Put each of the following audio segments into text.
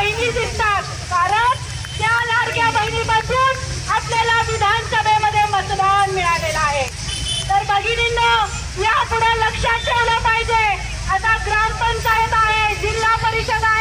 बहिणी दिसतात. कारण त्या लाडक्या बहिणीपासून आपल्याला विधानसभेमध्ये मतदान मिळालेलं आहे. तर भगिनींना यापुढे लक्षात ठेवलं पाहिजे. आता ग्रामपंचायत आहे जिल्हा परिषद आहे.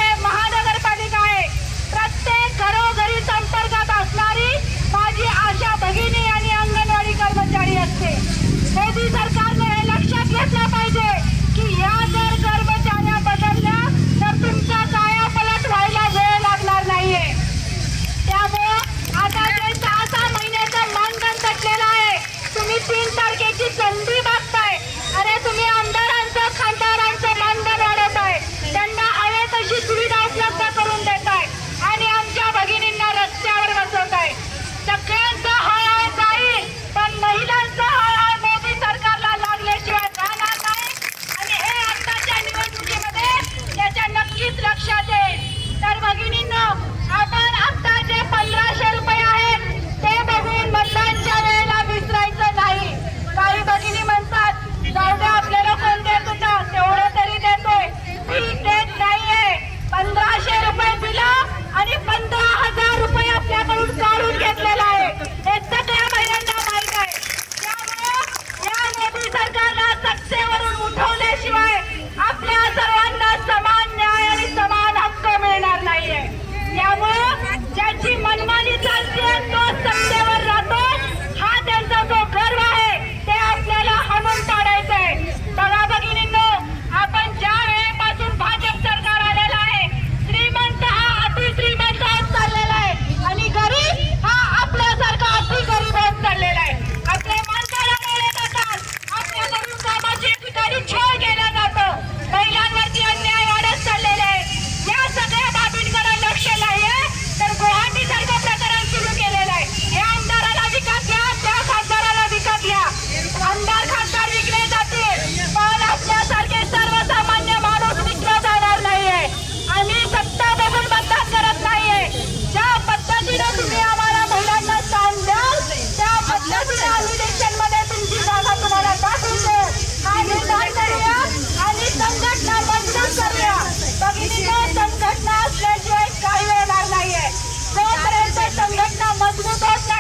mas não dá